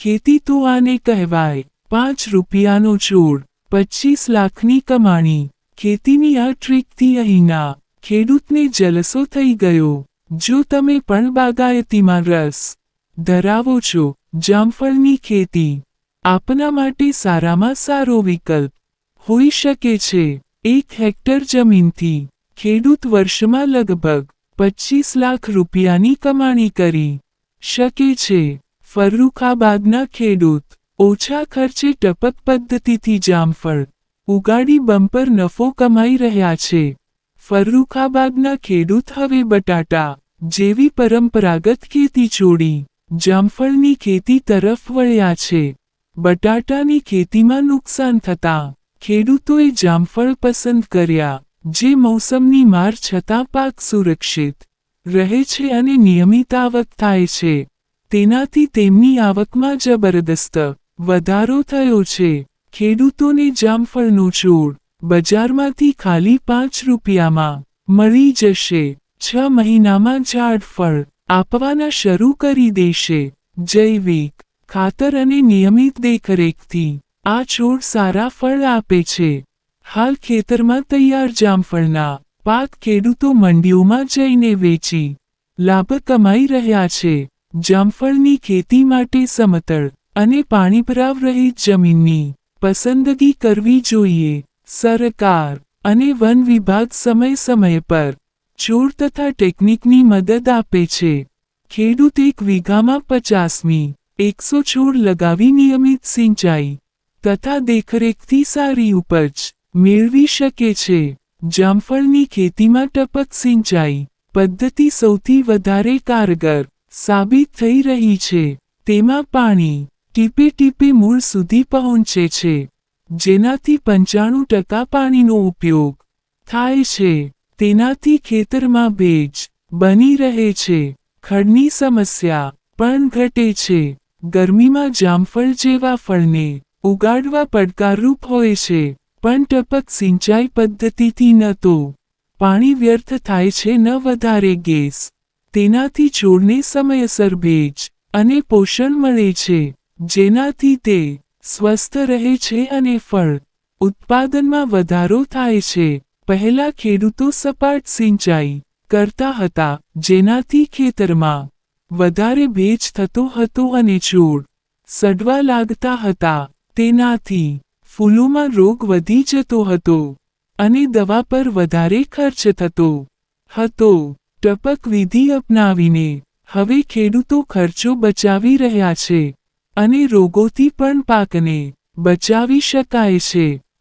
ખેતી તો આને કહેવાય. પાંચ રૂપિયાનો છોડ પચીસ લાખની કમાણી. ખેતીની આ ટ્રીકથી અહીંના ખેડૂતને જલસો થઈ ગયો. જો તમે પણ બાગાયતીમાં રસ ધરાવો છો, જામફળની ખેતી આપના માટે સારામાં સારો વિકલ્પ હોઈ શકે છે. એક હેક્ટર જમીનથી ખેડૂત વર્ષમાં લગભગ પચીસ લાખ રૂપિયાની કમાણી કરી શકે છે. ફર્રુખાબાદના ખેડૂત. ઓછા ખર્ચે ટપક પદ્ધતિથી જામફળ. ઉગાડી બમ્પર નફો કમાઈ રહ્યા છે. ફર્રુખાબાદના ખેડૂત હવે બટાટા જેવી પરંપરાગત ખેતી છોડી જામફળની ખેતી તરફ વળ્યા છે. બટાટાની ખેતીમાં નુકસાન થતાં ખેડૂતોએ જામફળ પસંદ કર્યા, જે મોસમની માર છતાં પાક સુરક્ષિત રહે છે અને નિયમિત આવક થાય છે. તેનાથી તેમની આવકમાં જબરદસ્ત વધારો થયો છે. ખેડૂતોને જામફળનો છોડ બજારમાંથી ખાલી પાંચ રૂપિયામાં મળી જશે. છ મહિનામાં ઝાડ ફળ આપવાના શરૂ કરી દેશે. જૈવિક ખાતર અને નિયમિત દેખરેખથી આ છોડ સારા ફળ આપે છે. હાલ ખેતરમાં તૈયાર જામફળના પાક ખેડૂતો મંડીઓમાં જઈને વેચી લાભ કમાઈ રહ્યા છે. જામફળની ખેતી માટે સમતળ અને પાણીભરાવ રહિત જમીનની પસંદગી કરવી જોઈએ. સરકાર અને વન વિભાગ સમય સમય પર છોડ તથા ટેકનિકની મદદ આપે છે. ખેડૂત એક વીઘામાં પચાસમી, એકસો છોડ લગાવી નિયમિત સિંચાઈ તથા દેખરેખથી સારી ઉપજ મેળવી શકે છે. જામફળની ખેતીમાં ટપક સિંચાઈ પદ્ધતિ સૌથી વધારે કારગર સાબિત થઈ રહી છે. તેમાં પાણી ટીપે ટીપે મૂળ સુધી પહોંચે છે. જેનાથી પંચાણું ટકા પાણીનો ઉપયોગ થાય છે. તેનાથી ખેતરમાં ભેજ બની રહે છે. ખડની સમસ્યા પણ ઘટે છે. ગરમીમાં જામફળ જેવા ફળને ઉગાડવા પડકારરૂપ હોય છે, પણ ટપક સિંચાઈ પદ્ધતિથી ન તો. પાણી વ્યર્થ થાય છે ન વધારે ગેસ તેનાથી છોડને સમયસર ભેજ અને પોષણ મળે છે, જેનાથી તે સ્વસ્થ રહે છે અને ફળ ઉત્પાદનમાં વધારો થાય છે. પહેલા ખેડૂતો સપાટ સિંચાઈ કરતા હતા, જેનાથી ખેતરમાં વધારે ભેજ થતો હતો અને છોડ સડવા લાગતા હતા. તેનાથી ફૂલોમાં રોગ વધી જતો હતો અને દવા પર વધારે ખર્ચ થતો હતો. ટપક વિધિ અપનાવીને, હવે ખેડૂતો ખર્ચો બચાવી રહ્યા છે, અને રોગોથી પણ પાકને બચાવી શકાય છે.